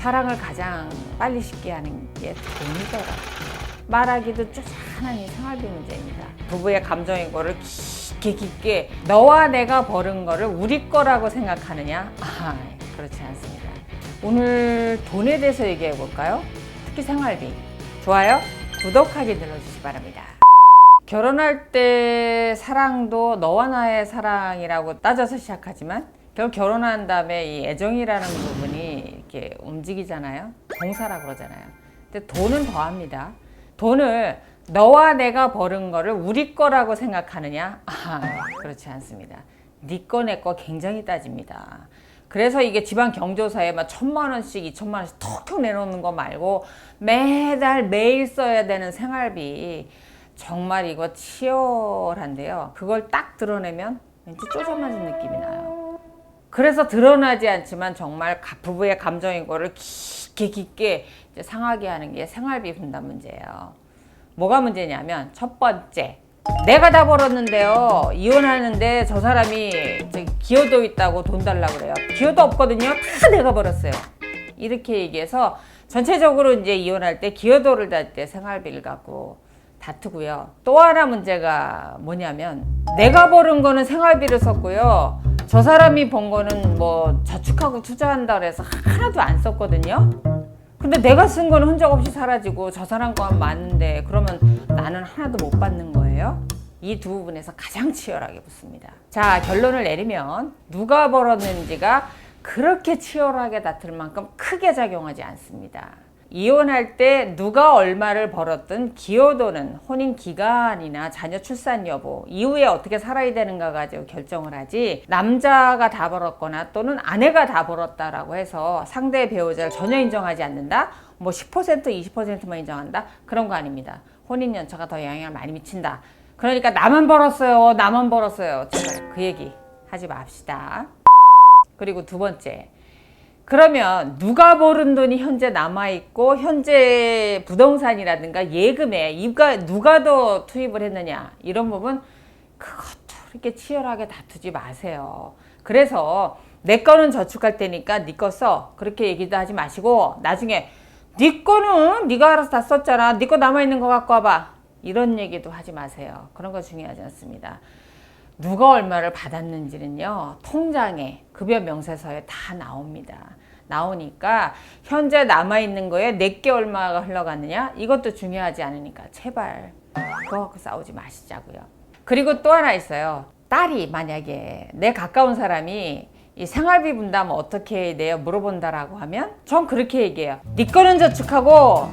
사랑을 가장 빨리 쉽게 하는 게 돈이더라고요. 말하기도 쪼잔한 이 생활비 문제입니다. 부부의 감정인 거를 깊게 깊게 너와 내가 버는 거를 우리 거라고 생각하느냐? 아, 그렇지 않습니다. 오늘 돈에 대해서 얘기해 볼까요? 특히 생활비. 좋아요? 구독하기 눌러주시기 바랍니다. 결혼할 때 사랑도 너와 나의 사랑이라고 따져서 시작하지만 결국 결혼한 다음에 이 애정이라는 부분이 이렇게 움직이잖아요. 동사라 그러잖아요. 근데 돈은 더합니다. 돈을 너와 내가 버는 거를 우리 거라고 생각하느냐? 아, 그렇지 않습니다. 네 거, 내 거 굉장히 따집니다. 그래서 이게 지방 경조사에 막 천만 원씩, 이천만 원씩 톡톡 내놓는 거 말고 매달 매일 써야 되는 생활비 정말 이거 치열한데요. 그걸 딱 드러내면 왠지 쪼잔맞은 느낌이 나요. 그래서 드러나지 않지만 정말 가- 부부의 감정인 거를 깊게 깊게 상하게 하는 게 생활비 분담 문제예요. 뭐가 문제냐면 첫 번째 내가 다 벌었는데요. 이혼하는데 저 사람이 기여도 있다고 돈 달라고 그래요. 기여도 없거든요. 다 내가 벌었어요. 이렇게 얘기해서 전체적으로 이제 이혼할 때 기여도를 달 때 생활비를 갖고 다투고요. 또 하나 문제가 뭐냐면 내가 벌은 거는 생활비를 썼고요 저 사람이 번 거는 뭐 저축하고 투자한다 그래서 하나도 안 썼거든요 근데 내가 쓴 거는 흔적 없이 사라지고 저 사람 거만 많은데 그러면 나는 하나도 못 받는 거예요? 이 두 부분에서 가장 치열하게 붙습니다. 자, 결론을 내리면 누가 벌었는지가 그렇게 치열하게 다툴 만큼 크게 작용하지 않습니다. 이혼할 때 누가 얼마를 벌었든 기여도는 혼인 기간이나 자녀 출산 여부 이후에 어떻게 살아야 되는가 가지고 결정을 하지 남자가 다 벌었거나 또는 아내가 다 벌었다라고 해서 상대 배우자를 전혀 인정하지 않는다? 뭐 10% 20%만 인정한다? 그런 거 아닙니다. 혼인 연차가 더 영향을 많이 미친다. 그러니까 나만 벌었어요 나만 벌었어요. 제발 그 얘기 하지 맙시다. 그리고 두 번째 그러면 누가 벌은 돈이 현재 남아 있고 현재 부동산이라든가 예금에 이가 누가 더 투입을 했느냐 이런 부분 그것도 이렇게 치열하게 다투지 마세요. 그래서 내 거는 저축할 테니까 네 거 써. 그렇게 얘기도 하지 마시고 나중에 네 거는 네가 알아서 다 썼잖아. 네 거 남아 있는 거 갖고 와봐. 이런 얘기도 하지 마세요. 그런 거 중요하지 않습니다. 누가 얼마를 받았는지는요 통장에 급여 명세서에 다 나옵니다. 나오니까 현재 남아 있는 거에 내게 얼마가 흘러갔느냐 이것도 중요하지 않으니까 제발 그거 싸우지 마시자고요. 그리고 또 하나 있어요. 딸이 만약에 내 가까운 사람이 이 생활비 분담 어떻게 내요 물어본다라고 하면 전 그렇게 얘기해요. 네 거는 저축하고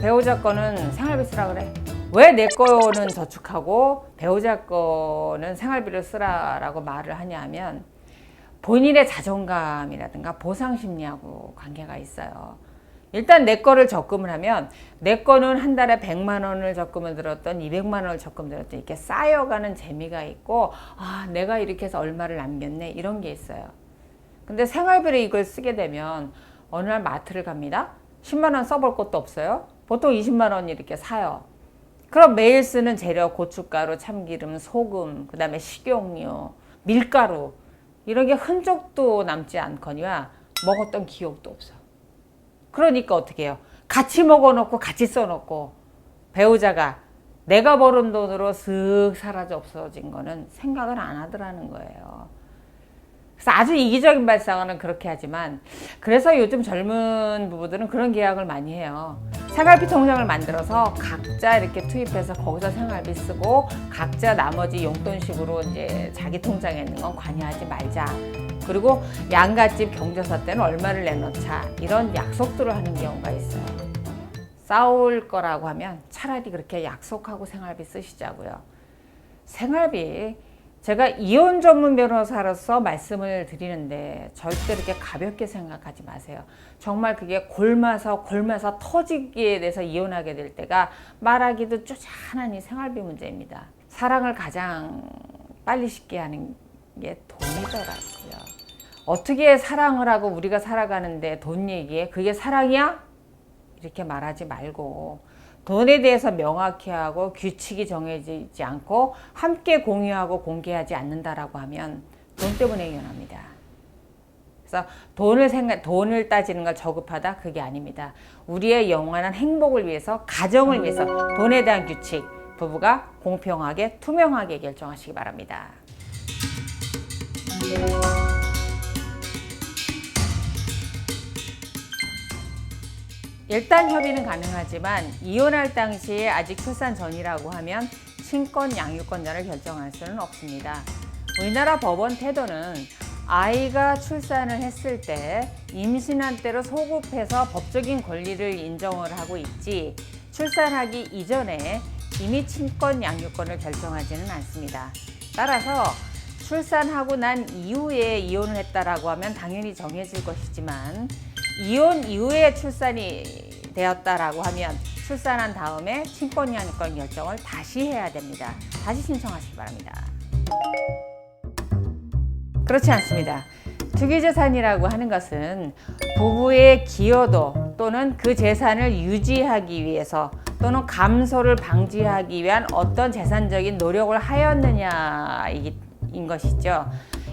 배우자 거는 생활비 쓰라 그래. 왜 내 거는 저축하고 배우자 거는 생활비를 쓰라라고 말을 하냐면 본인의 자존감이라든가 보상 심리하고 관계가 있어요. 일단 내 거를 적금을 하면 내 거는 한 달에 100만 원을 적금을 들었던 200만 원을 적금 들었던 이렇게 쌓여가는 재미가 있고 아 내가 이렇게 해서 얼마를 남겼네 이런 게 있어요. 근데 생활비를 이걸 쓰게 되면 어느 날 마트를 갑니다. 10만 원 써볼 것도 없어요. 보통 20만 원 이렇게 사요. 그럼 매일 쓰는 재료 고춧가루, 참기름, 소금, 그 다음에 식용유, 밀가루 이런 게 흔적도 남지 않거니와 먹었던 기억도 없어. 그러니까 어떻게 해요? 같이 먹어놓고 같이 써놓고 배우자가 내가 벌은 돈으로 슥 사라져 없어진 거는 생각을 안 하더라는 거예요. 그래서 아주 이기적인 발상은 그렇게 하지만 그래서 요즘 젊은 부부들은 그런 계약을 많이 해요. 생활비 통장을 만들어서 각자 이렇게 투입해서 거기서 생활비 쓰고 각자 나머지 용돈식으로 이제 자기 통장에 있는 건 관여하지 말자. 그리고 양갓집 경조사 때는 얼마를 내놓자 이런 약속들을 하는 경우가 있어요. 싸울 거라고 하면 차라리 그렇게 약속하고 생활비 쓰시자고요. 생활비 제가 이혼 전문 변호사로서 말씀을 드리는데 절대 이렇게 가볍게 생각하지 마세요. 정말 그게 골마서 골마서 터지기에 대해서 이혼하게 될 때가 말하기도 쪼잔한 이 생활비 문제입니다. 사랑을 가장 빨리 쉽게 하는 게 돈이더라고요. 어떻게 사랑을 하고 우리가 살아가는데 돈 얘기해? 그게 사랑이야? 이렇게 말하지 말고 돈에 대해서 명확히 하고 규칙이 정해지지 않고 함께 공유하고 공개하지 않는다라고 하면 돈 때문에 이혼합니다. 그래서 돈을 생각, 돈을 따지는 걸 저급하다 그게 아닙니다. 우리의 영원한 행복을 위해서, 가정을 위해서 돈에 대한 규칙 부부가 공평하게 투명하게 결정하시기 바랍니다. 일단 협의는 가능하지만 이혼할 당시에 아직 출산 전이라고 하면 친권 양육권자를 결정할 수는 없습니다. 우리나라 법원 태도는 아이가 출산을 했을 때 임신한 때로 소급해서 법적인 권리를 인정을 하고 있지 출산하기 이전에 이미 친권 양육권을 결정하지는 않습니다. 따라서 출산하고 난 이후에 이혼을 했다라고 하면 당연히 정해질 것이지만 이혼 이후에 출산이 되었다라고 하면 출산한 다음에 친권 양육권 결정을 다시 해야 됩니다. 다시 신청하시기 바랍니다. 그렇지 않습니다. 투기재산이라고 하는 것은 부부의 기여도 또는 그 재산을 유지하기 위해서 또는 감소를 방지하기 위한 어떤 재산적인 노력을 하였느냐인 것이죠.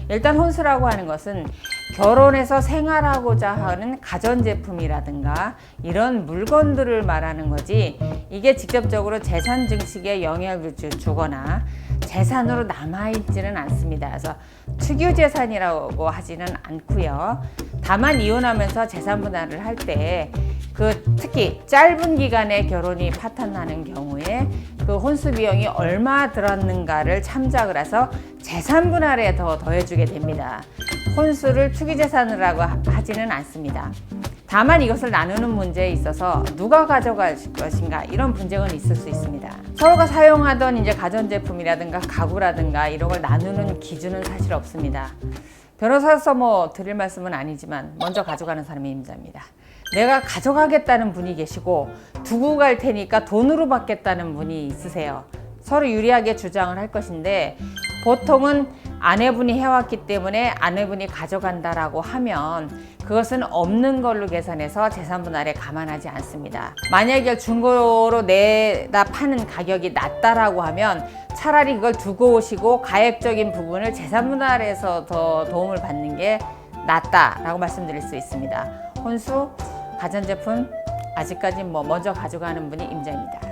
일단 혼수라고 하는 것은 결혼해서 생활하고자 하는 가전제품이라든가 이런 물건들을 말하는 거지 이게 직접적으로 재산 증식에 영향을 주- 주거나 재산으로 남아있지는 않습니다. 그래서 특유재산이라고 하지는 않고요. 다만 이혼하면서 재산 분할을 할 때 그 특히 짧은 기간에 결혼이 파탄 나는 경우에 그 혼수 비용이 얼마 들었는가를 참작을 해서 재산 분할에 더 더해주게 됩니다. 혼수를 투기 재산이라고 하- 하지는 않습니다. 다만 이것을 나누는 문제에 있어서 누가 가져갈 것인가 이런 분쟁은 있을 수 있습니다. 서로가 사용하던 이제 가전제품이라든가 가구라든가 이런 걸 나누는 기준은 사실 없습니다. 변호사로서 뭐 드릴 말씀은 아니지만 먼저 가져가는 사람이 임자입니다. 내가 가져가겠다는 분이 계시고 두고 갈 테니까 돈으로 받겠다는 분이 있으세요. 서로 유리하게 주장을 할 것인데 보통은 아내분이 해왔기 때문에 아내분이 가져간다라고 하면 그것은 없는 걸로 계산해서 재산 분할에 감안하지 않습니다. 만약에 중고로 내다 파는 가격이 낮다라고 하면 차라리 그걸 두고 오시고 가액적인 부분을 재산 분할에서 더 도움을 받는 게 낫다라고 말씀드릴 수 있습니다. 혼수 가전제품 아직까지 뭐 먼저 가져가는 분이 임자입니다.